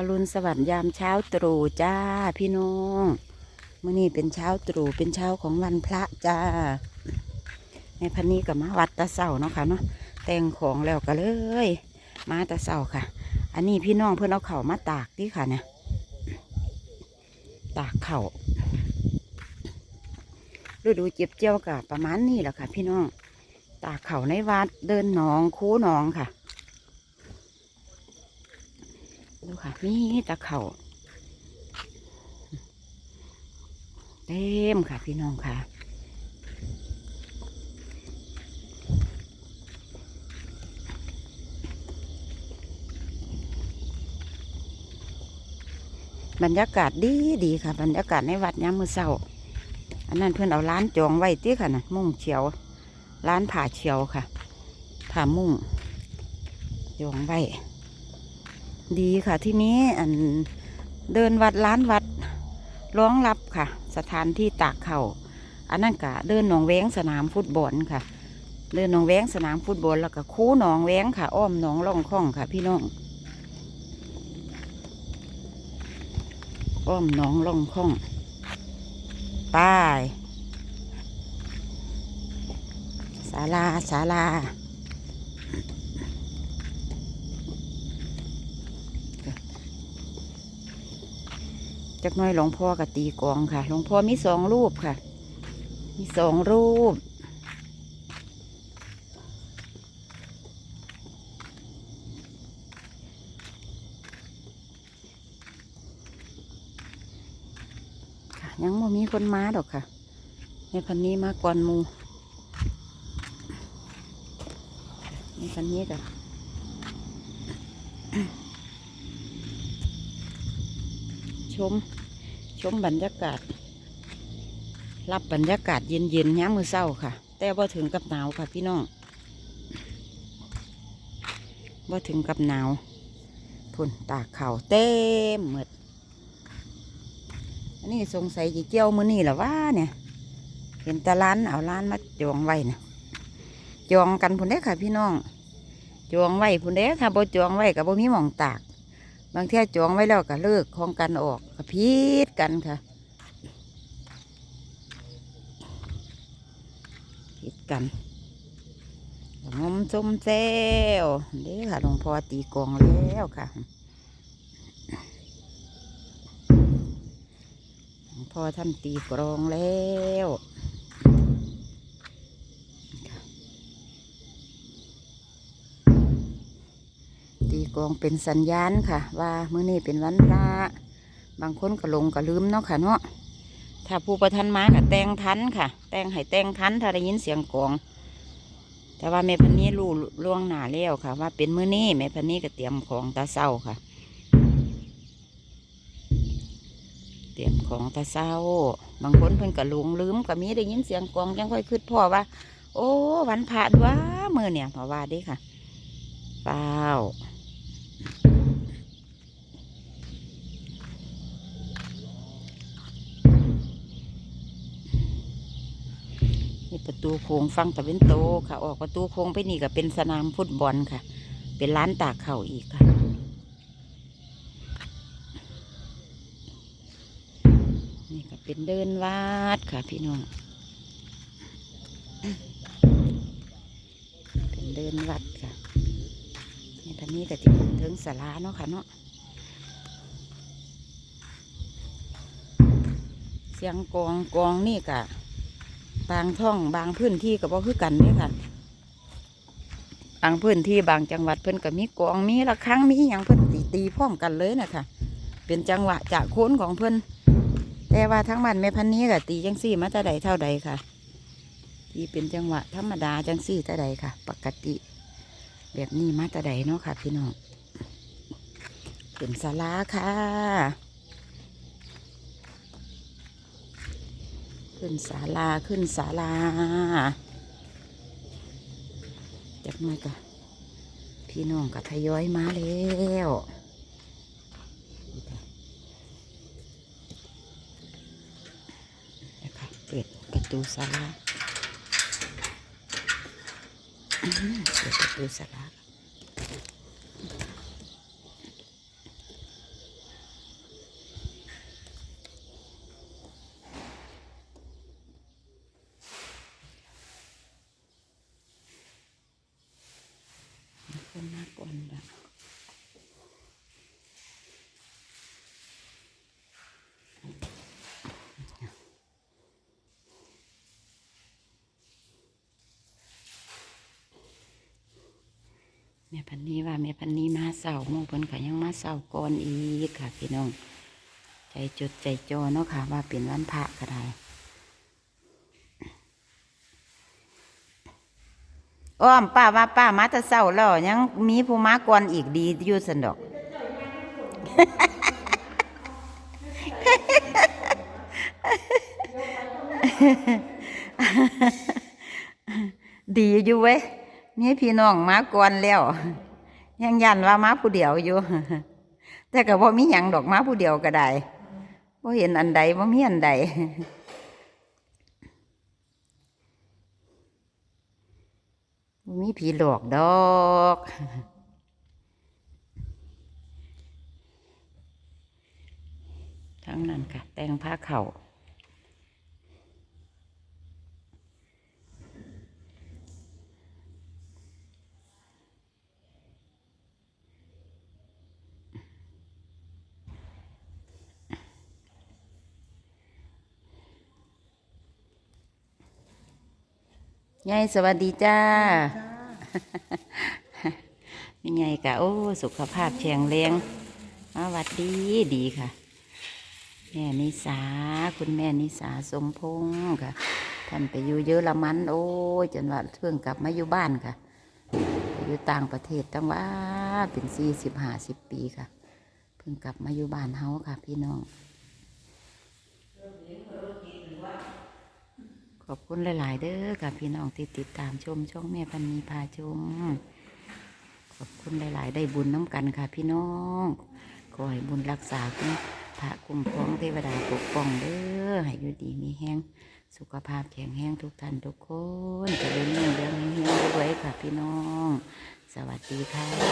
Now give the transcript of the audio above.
อรุณสวัสดิ์ยามเช้าตรู่จ้าพี่น้องเมื่อนี้เป็นเช้าตรู่เป็นเช้าของวันพระจ้าในพันนี้กับมาวัดตะเสาเนาะค่ะเนาะแต่งของแล้วก็เลย มาตะเสาค่ะ อันนี้พี่น้องเพื่อนเอาเข่ามาตากดิค่ะเนี่ยตากเข่าวฤดูเจ็บเจียวกับประมาณนี้แหละค่ะ พี่น้อง ตากเข่าในวัดเดินหนองคูหนองค่ะ ดูค่ะมีแตะเข่าเต็มค่ะพี่น้องค่ะบรรยากาศดีดีค่ะ บรรยากาศในวัดยามมือเศร้าอันนั้นเพื่อนเอาร้านจองไว้ที่ค่ะนะมุ่งเฉียว ร้านผ่าเฉียวค่ะผ่ามุ่งจองไว้ ดีค่ะที่นี้อันเดินวัดร้านวัดร้องรับค่ะ สถานที่ตากเข่าอันนั้นกะเดินหนองแวงสนามฟุตบอลค่ะ เดินหนองแวงสนามฟุตบอลแล้วก็คูหนองแวงค่ะ อ้อมหนองล่องข้องค่ะ พี่น้องอ้อมหนองล่องข้องป้ายศาลาศาลา จักน้อยหลวงพ่อกับตีกองค่ะ หลวงพ่อมีสองรูปค่ะ มีสองรูปค่ะยังไม่มีคนมาดอกค่ะ ในพันนี้มาก่อนมูในพันนี้ก็ ชม ชมบรรยากาศ รับบรรยากาศเย็นๆย้ำมือเศร้าค่ะ แต่ว่าถึงกับหนาวค่ะพี่น้องว่าถึงกับหนาวพุ่นตากเข่าวเต็มหมดอันนี้สงสัยจีเกี่ยวมือนี่หละว่าเนี่ย เห็นตะล้านเอาล้านมาจองไว้นะจองกันพุ่นเด้ค่ะพี่น้องจองไว้พุ่นเด้อค่ะบ่จองไว้กับบ่มีหมองตาก บางเที่ยจองไว้แล้วก็เลิกของกันออกก็พิดกันค่ะพิดกันงมส้มเซลเด้ค่ะหลวงพ่อตีกองแล้วค่ะหลวงพ่อท่านตีกลองแล้วตีกล องเป็นสัญญาณค่ะ ว่ามื้อนี้เป็นวันพระบางคนก็ลงก็ลืมเนาะค่ะเนาะถ้าผู้ประทันมาก็แต่งทันค่ะ แต่งให้แต่งทันถ้าได้ยินเสียงกอง แต่ว่าแม่พันนี้รู้ล่วงหน้าแล้วค่ะ ว่าเป็นมื้อนี้แม่พันนี้ก็เตรียมของตาเศร้าค่ะ เตรียมของตาเศร้า บางคนเพิ่นก็หลงลืมก็มีได้ยินเสียงกองยังค่อยคิดพ่อว่า โอ้วันพระด้ว่ามือเนี่ยพราะว่าดิค่ะเปล่า ประตูโค้งฟังตะเวนโตค่ะ ออกประตูโค้งไปนี่ก็เป็นสนามฟุตบอลค่ะ เป็นร้านตากเข่าอีกค่ะนี่ก็เป็นเดินวัดค่ะพี่น้อง เป็นเดินวัดค่ะนี่ทานี้ก็จะถึงสาราเนาะค่ะเนาะ เสียงกองกองนี่กะ บางท่องบางพื้นที่ก็บ่คือกันเด้ค่ะ บางพื้นที่บางจังหวัดเพิ่นก็มีกองมีระฆังมีอย่างเพิ่นตีตีพร้อมกันเลยนะคะเป็นจังหวะจากโค้นของเพิ่นแต่ว่าทั้งบ้านแม่พันนี้ก็ตีจังซี่มาแต่ใดเท่าใดค่ะที่เป็นจังหวะธรรมดาจังซี่แต่ใดค่ะ ปกติ แบบนี้มาแต่ใดเนาะค่ะ พี่น้องเป็นศาลาค่ะ ขึ้นศาลาขึ้นศาลาจากน้อยก็พี่น้องก็ทยอยมาแล้วนะคะเปิดประตูศาลาเปิดประตูศาลา anak wanda แม่พันนี้ว่าแม่พันนี้มาเสาโมเพิ่นขยังมาเสาก่อนอีกค่ะ พี่น้อง ใจจดใจจอเนาะค่ะ ว่าเป็นวันพระก็ได้ อ้อมป้าว่าป้ามาแต่เศร้าแล้วยังมีผู้มาก่อนอีกดีอยู่สันดอก ดีอยู่เว้ยมีพี่น้องมาก่อนแล้ว ยังยันว่ามาผู้เดียวอยู่ แต่ก็บ่มีหยังดอกมาผู้เดียวก็ได้บ่เห็นอันใดบ่มีอันใด มีผีหลอกดอกทั้งนั้นค่ะ แต่งผ้าเข่ายายสวัสดีจ้า นี่ไงกะโอ้ สุขภาพแข็งแรงมาหวัดดีดีค่ะ แม่นิสา คุณแม่นิสาสมพงศ์ค่ะ ท่านไปอยู่เยอรมัน โอ้ยจนว่าเพิ่งกลับมาอยู่บ้านค่ะ อยู่ต่างประเทศตั้งว่าเป็นสี่สิบห้าสิบปีค่ะ เพิ่งกลับมาอยู่บ้านเฮาค่ะ พี่น้อง ขอบคุณหลาย ๆ เด้อกับพี่น้องที่ติดตามชมช่องแม่พันนีพาชม ขอบคุณหลาย ๆ ได้บุญน้ำกันค่ะพี่น้องขอให้บุญรักษาคุณพระคุ้มครองเทวดาปกป้องเด้อให้อยู่ดีมีแห้งสุขภาพแข็งแรงทุกท่านทุกคนจะเล่นเรื่องเรื่องเฮงๆด้วยค่ะพี่น้อง สวัสดีค่ะ